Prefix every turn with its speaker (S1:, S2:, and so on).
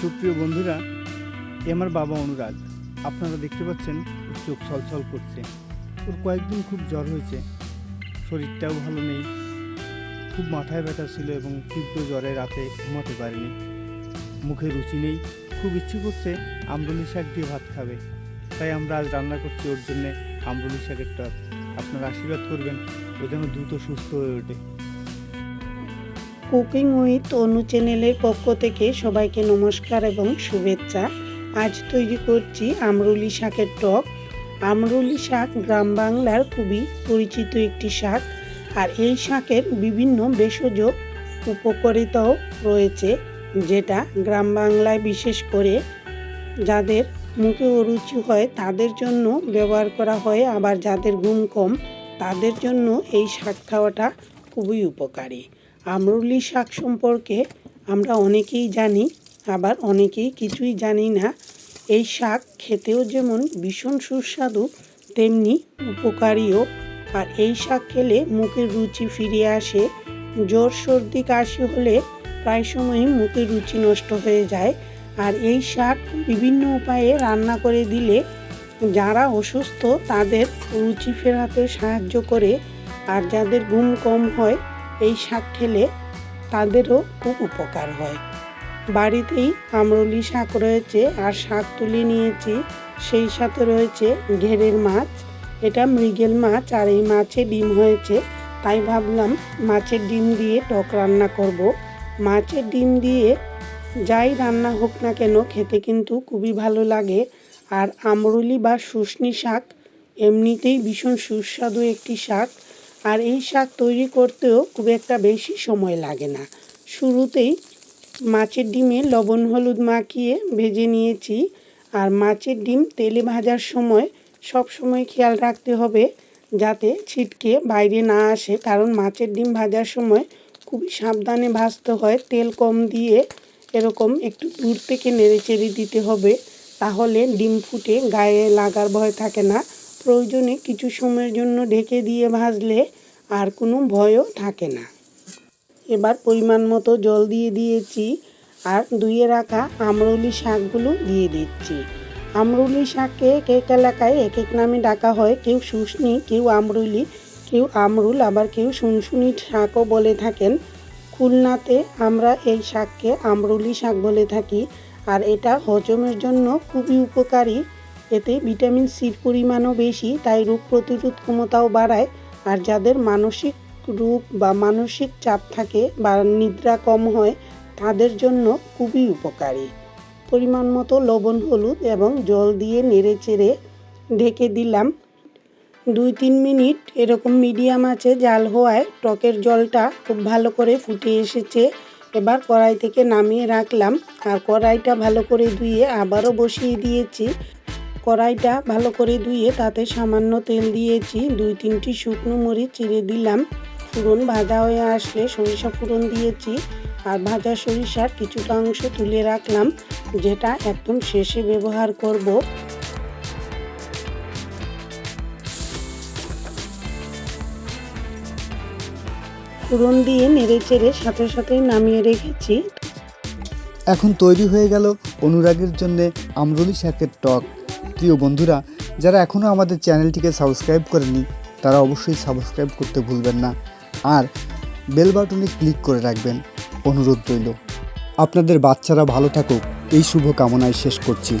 S1: সুপ্রিয় বন্ধুরা, এ আমার বাবা অনুরাগ। আপনারা দেখতে পাচ্ছেন, ওর চোখ ছলছল করছে। ওর কয়েকদিন খুব জ্বর হয়েছে। শরীরটাও ভালো নেই। খুব মাথায় ব্যথা ছিল এবং তীব্র জ্বরে রাতে ঘুমাতে পারেনি। মুখে রুচি নেই। খুব ইচ্ছে করছে আমরুলি শাক দিয়ে ভাত খাবে। তাই আমরা আজ রান্না করছি ওর জন্যে আমরুলি শাকের টক। আপনারা আশীর্বাদ করবেন, ও যেন দ্রুত সুস্থ হয়ে ওঠে।
S2: কুকিং উইথ অনু চ্যানেলের পক্ষ থেকে সবাইকে নমস্কার এবং শুভেচ্ছা। আজ তৈরি করছি আমরুলি শাকের টক। আমরুলি শাক গ্রাম বাংলার খুবই পরিচিত একটি শাক। আর এই শাকের বিভিন্ন ভেষজ উপকারিতাও রয়েছে, যেটা গ্রাম বাংলায় বিশেষ করে যাদের মুখে অরুচি হয়, তাদের জন্য ব্যবহার করা হয়। আবার যাদের ঘুম কম, তাদের জন্য এই শাক খাওয়াটা খুবই উপকারী। আমরুলি শাক সম্পর্কে আমরা অনেকেই জানি, আবার অনেকেই কিছুই জানি না। এই শাক খেতেও যেমন ভীষণ সুস্বাদু, তেমনি উপকারীও। আর এই শাক খেলে মুখের রুচি ফিরে আসে, জ্বর, সর্দি, কাশি হলে প্রায় সময়ই মুখের রুচি নষ্ট হয়ে যায়। আর এই শাক বিভিন্ন উপায়ে রান্না করে দিলে যারা অসুস্থ তাদের রুচি ফেরাতে সাহায্য করে। আর যাদের ঘুম কম হয় এই শাক খেলে তাদেরও খুব উপকার হয়। বাড়িতেই আমরলি শাক রয়েছে আর শাক তুলে নিয়েছি। সেই সাথে রয়েছে ঘেরের মাছ। এটা মৃগেল মাছ আর এই মাছে ডিম হয়েছে। তাই ভাবলাম মাছের ডিম দিয়ে টক রান্না করব। মাছের ডিম দিয়ে যাই রান্না হোক না কেন খেতে কিন্তু খুবই ভালো লাগে। আর আমরুলি বা শুশনি শাক এমনিতেই ভীষণ সুস্বাদু একটি শাক। আর এই শাক তৈরি করতেও খুব একটা বেশি সময় লাগে না। শুরুতেই মাছের ডিমে লবণ, হলুদ মাখিয়ে ভেজে নিয়েছি আর মাছের ডিম তেলে ভাজার সময় সব সময় খেয়াল রাখতে হবে যাতে ছিটকে বাইরে না আসে, কারণ মাছের ডিম ভাজার সময় খুবই সাবধানে ভাজতে হয়, তেল কম দিয়ে এরকম একটু দূর থেকে নেড়ে চেড়ে দিতে হবে, তাহলে ডিম ফুটে গায়ে লাগার ভয় থাকে না। প্রয়োজনে কিছু সময়ের জন্য ঢেকে দিয়ে ভাজলে আর কোনো ভয়ও থাকে না। এবার পরিমাণ মতো জল দিয়ে দিয়েছি আর ধুয়ে রাখা আমরুলি শাকগুলো দিয়ে দিচ্ছি। আমরুলি শাককে এক এক এলাকায় এক এক নামে ডাকা হয়। কেউ শুশনি, কেউ আমরুলি, কেউ আমরুল, আবার কেউ শুনশুনি শাকও বলে থাকেন। খুলনাতে আমরা এই শাককে আমরুলি শাক বলে থাকি আর এটা হজমের জন্য খুবই উপকারী। এতে ভিটামিন সির পরিমাণও বেশি, তাই রোগ প্রতিরোধ ক্ষমতাও বাড়ায়। আর যাদের মানসিক রূপ বা মানসিক চাপ থাকে বা নিদ্রা কম হয়, তাদের জন্য খুবই উপকারী। পরিমাণ মতো লবণ, হলুদ এবং জল দিয়ে নেড়ে চেড়ে ঢেকে দিলাম। দুই তিন মিনিট এরকম মিডিয়াম আছে, জাল হওয়ায় টকের জলটা খুব ভালো করে ফুটে এসেছে। এবার কড়াই থেকে নামিয়ে রাখলাম। আর কড়াইটা ভালো করে ধুয়ে আবারও বসিয়ে দিয়েছি। কড়াইটা ভালো করে ধুয়ে তাতে সামান্য তেল দিয়েছি। দুই তিনটি শুকনো মরিচ চিড়ে দিলাম। ফুরন ভাজা হয়ে আসলে সরিষা ফুরন দিয়েছি আর ভাজা সরিষার কিছুটা অংশ তুলে রাখলাম, যেটা একদম শেষে ব্যবহার করব। ফোড়ন দিয়ে নেড়ে চেড়ে সাথে সাথেই নামিয়ে রেখেছি।
S1: এখন তৈরি হয়ে গেল অনুরাগের জন্য আমরুলি শাকের টক। প্রিয় বন্ধুরা, যারা এখনও আমাদের চ্যানেলটিকে সাবস্ক্রাইব করেনি তারা অবশ্যই সাবস্ক্রাইব করতে ভুলবেন না। আর বেল বাটনে ক্লিক করে রাখবেন। অনুরোধ রইল। আপনাদের বাচ্চারা ভালো থাকুক। এই শুভ কামনায় শেষ করছি।